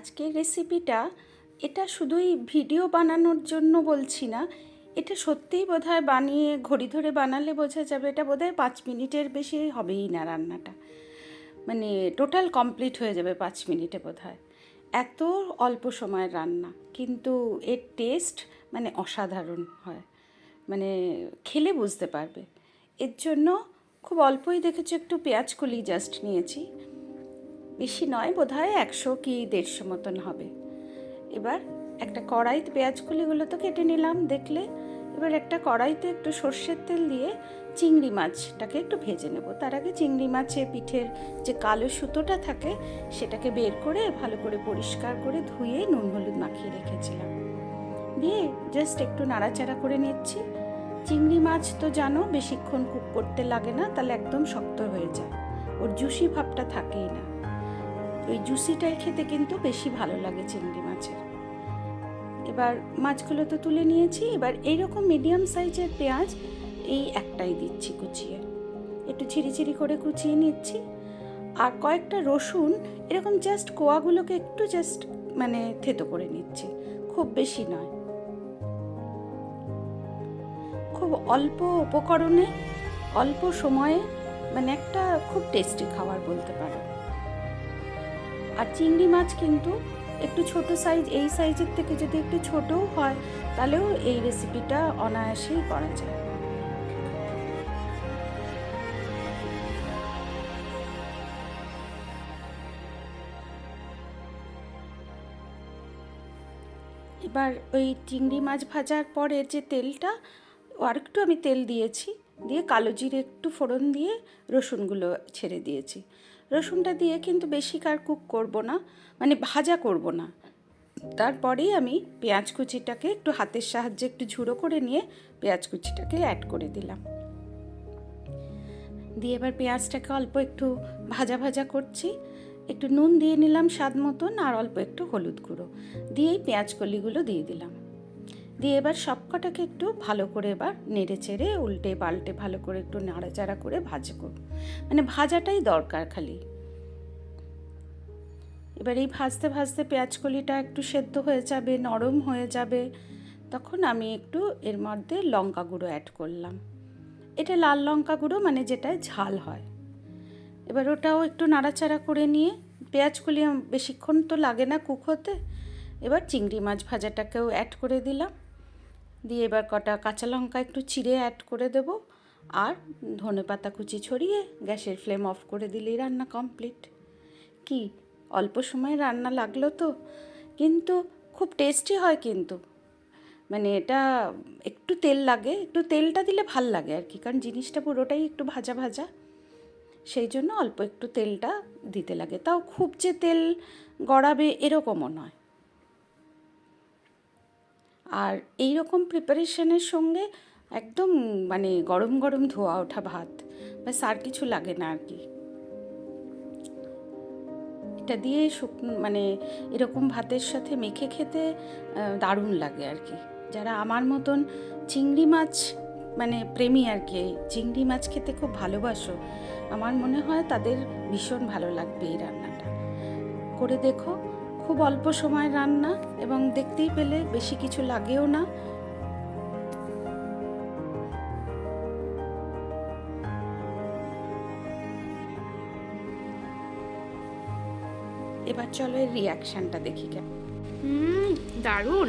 আজকের রেসিপিটা এটা শুধুই ভিডিও বানানোর জন্য বলছি না, এটা সত্যিই বোধহয় বানিয়ে, ঘড়ি ধরে বানালে বোঝা যাবে, এটা বোধহয় পাঁচ মিনিটের বেশি হবেই না রান্নাটা। মানে টোটাল কমপ্লিট হয়ে যাবে পাঁচ মিনিটে বোধহয়। এত অল্প সময়ের রান্না, কিন্তু এর টেস্ট মানে অসাধারণ হয়। মানে খেলে বুঝতে পারবে। এর জন্য খুব অল্পই দেখেছি, একটু পেঁয়াজ কলি জাস্ট নিয়েছি। বেশি নয় বোধ হয় একশো কি দেড়শো মতন হবে। এবার একটা কড়াইতে পেঁয়াজগুলিগুলো তো কেটে নিলাম, দেখলে এবার একটা কড়াইতে একটু সর্ষের তেল দিয়ে চিংড়ি মাছটাকে একটু ভেজে নেব। তার আগে চিংড়ি মাছের পিঠের যে কালো সুতোটা থাকে, সেটাকে বের করে ভালো করে পরিষ্কার করে ধুয়ে নুন হলুদ মাখিয়ে রেখেছিলাম। দিয়ে জাস্ট একটু নাড়াচাড়া করে নিচ্ছি। চিংড়ি মাছ তো জানো, বেশিক্ষণ কুক করতে লাগে না, তাহলে একদম শক্ত হয়ে যায়। ওর জুসি ভাবটা থাকেই না। ওই জুসিটাই খেতে কিন্তু বেশি ভালো লাগে চিংড়ি মাছের। এবার মাছগুলো তো তুলে নিয়েছি, এবার এইরকম মিডিয়াম সাইজের পেঁয়াজ এই একটাই দিচ্ছি কুচিয়ে। একটু ছিঁড়ি করে কুচিয়ে নিচ্ছি। আর কয়েকটা রসুন, এরকম জাস্ট কোয়াগুলোকে একটু জাস্ট মানে থেতো করে নিচ্ছি, খুব বেশি নয়। খুব অল্প উপকরণে, অল্প সময়ে মানে একটা খুব টেস্টি খাবার বলতে পারো। আর চিংড়ি মাছ কিন্তু একটু ছোট সাইজ এই সাইজের থেকে যদি একটু ছোটও হয়, তাহলেও এই রেসিপিটা অনায়াসেই করা যায়। এবার ওই চিংড়ি মাছ ভাজার পরের যে তেলটা, আর একটু আমি তেল দিয়েছি, দিয়ে কালো জিরে একটু ফোড়ন দিয়ে রসুনগুলো ছেড়ে দিয়েছি। রসুনটা দিয়ে কিন্তু বেশি কার কুক করব না মানে ভাজা করব না। তারপরেই আমি পেঁয়াজ কুচিটাকে একটু হাতের সাহায্যে একটু ঝুড়ো করে নিয়ে পেঁয়াজ কুচিটাকে অ্যাড করে দিলাম। দিয়ে এবার পেঁয়াজটাকে অল্প একটু ভাজা ভাজা করছি। একটু নুন দিয়ে নিলাম স্বাদ মতন, আর অল্প একটু হলুদ গুঁড়ো। দিয়েই পেঁয়াজ কলিগুলো দিয়ে দিলাম। দিয়ে এবার সবকটাকে একটু ভালো করে এবার নেড়ে চেড়ে উল্টে পাল্টে ভালো করে একটু নাড়াচাড়া করে ভাজবো। মানে ভাজাটাই দরকার খালি। এবার এই ভাজতে ভাজতে পেঁয়াজ কলিটা একটু সেদ্ধ হয়ে যাবে, নরম হয়ে যাবে, তখন আমি একটু এর মধ্যে লঙ্কা গুঁড়ো অ্যাড করলাম। এটা লাল লঙ্কা গুঁড়ো মানে যেটা ঝাল হয়। এবার ওটাও একটু নাড়াচাড়া করে নিয়ে পেঁয়াজগুলি বেশিক্ষণ তো লাগে না কুক হতে, এবার চিংড়ি মাছ ভাজাটাকেও অ্যাড করে দিলাম। দিয়ে এবার কটা কাঁচা লঙ্কা একটু চিড়ে অ্যাড করে দেব। আর ধনে পাতা কুচি ছড়িয়ে গ্যাসের ফ্লেম অফ করে দিলেই রান্না কমপ্লিট কি? অল্প সময় রান্না লাগল তো, কিন্তু খুব টেস্টি হয় কিন্তু। মানে এটা একটু তেল লাগে, একটু তেলটা দিলে ভালো লাগে আর কি, কারণ জিনিসটা পুরোটাই একটু ভাজা ভাজা। সেই জন্য অল্প একটু তেলটা দিতে লাগে। তাও খুব যে তেল গড়াবে এরকমও নয়। আর এই রকম প্রিপারেশনের সঙ্গে একদম মানে গরম গরম ধোয়া ওঠা ভাত, ব্যাস আর কিছু লাগে না আর কি। এটা দিয়ে শুকনো মানে এরকম ভাতের সাথে মেখে খেতে দারুণ লাগে আর কি। যারা আমার মতন চিংড়ি মাছ মানে প্রেমী আর কি চিংড়ি মাছ খেতে খুব ভালোবাসো, আমার মনে হয় তাদের ভীষণ ভালো লাগবে এই রান্নাটা। করে দেখো খুব অল্প সময় রান্না এবং দেখতেই পেলে বেশি কিছু লাগেও না। এবার চলো এর রিয়াকশানটা দেখি কেন হুম, দারুণ।